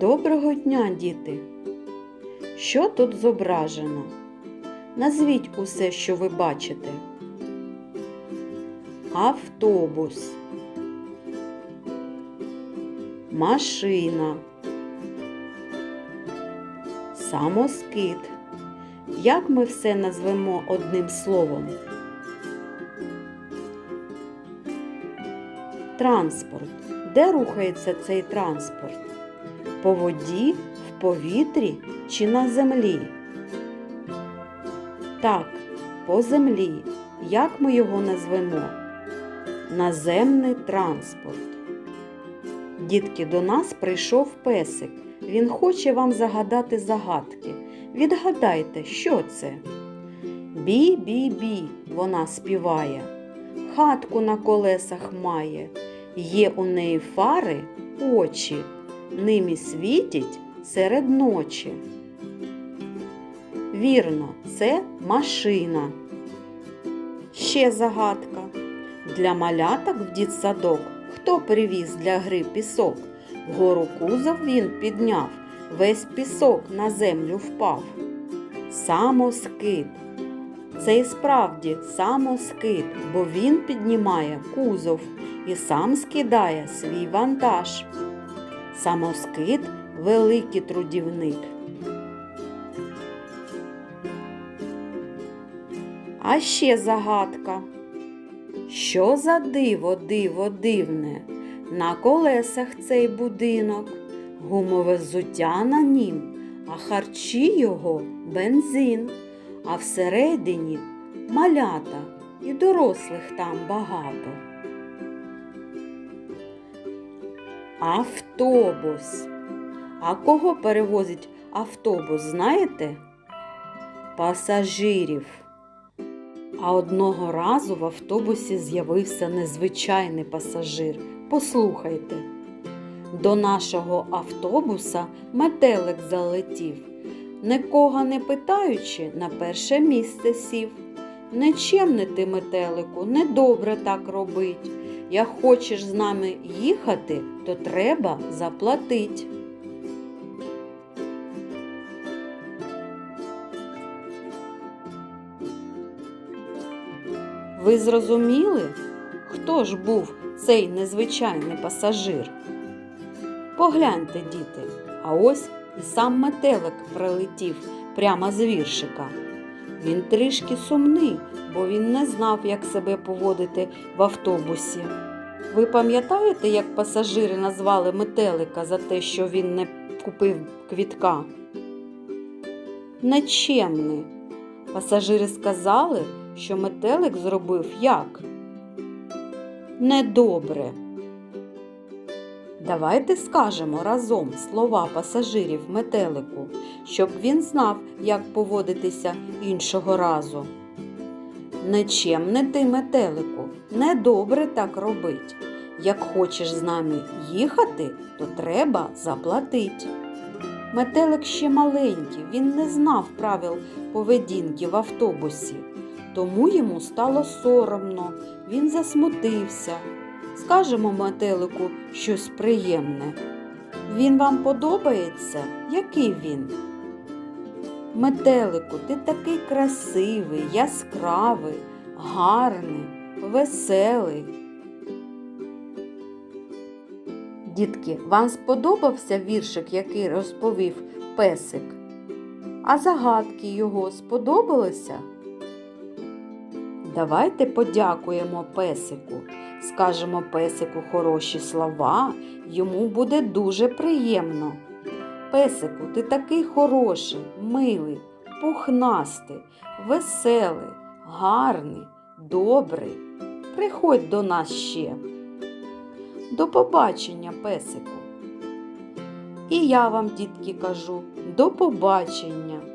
Доброго дня, діти! Що тут зображено? Назвіть усе, що ви бачите. Автобус. Машина. Самоскид. Як ми все назвемо одним словом? Транспорт. Де рухається цей транспорт? По воді, в повітрі чи на землі? Так, по землі. Як ми його назвемо? Наземний транспорт. Дітки, до нас прийшов песик. Він хоче вам загадати загадки. Відгадайте, що це? Бі-бі-бі, вона співає. Хатку на колесах має. Є у неї фари, очі, ними світять серед ночі. Вірно, це машина. Ще загадка. Для маляток в дітсадок хто привіз для гри пісок? Вгору кузов він підняв, весь пісок на землю впав. Самоскид. Це і справді самоскид, бо він піднімає кузов і сам скидає свій вантаж. Самоскид великий трудівник. А ще загадка. Що за диво, диво дивне? На колесах цей будинок, гумове взуття на нім, а харчі його бензин, а всередині малята і дорослих там багато. Автобус. А кого перевозить автобус, знаєте? Пасажирів. А одного разу в автобусі з'явився незвичайний пасажир. Послухайте. До нашого автобуса метелик залетів, нікого не питаючи, на перше місце сів. Нечемне ти, метелику, недобре так робить. Як хочеш з нами їхати, то треба заплатить. Ви зрозуміли, хто ж був цей незвичайний пасажир? Погляньте, діти, а ось і сам метелик прилетів прямо з віршика. Він трішки сумний, бо він не знав, як себе поводити в автобусі. Ви пам'ятаєте, як пасажири назвали метелика за те, що він не купив квітка? Нечемний. Пасажири сказали, що метелик зробив як? Недобре. Давайте скажемо разом слова пасажирів метелику, щоб він знав, як поводитися іншого разу. Нечемне ти, метелику, недобре так робить. Як хочеш з нами їхати, то треба заплатить. Метелик ще маленький, він не знав правил поведінки в автобусі, тому йому стало соромно, він засмутився. Скажемо метелику щось приємне. Він вам подобається? Який він? Метелику, ти такий красивий, яскравий, гарний, веселий. Дітки, вам сподобався віршик, який розповів песик? А загадки його сподобалися? Давайте подякуємо песику. Скажемо песику хороші слова, йому буде дуже приємно. Песику, ти такий хороший, милий, пухнастий, веселий, гарний, добрий. Приходь до нас ще. До побачення, песику. І я вам, дітки, кажу, до побачення.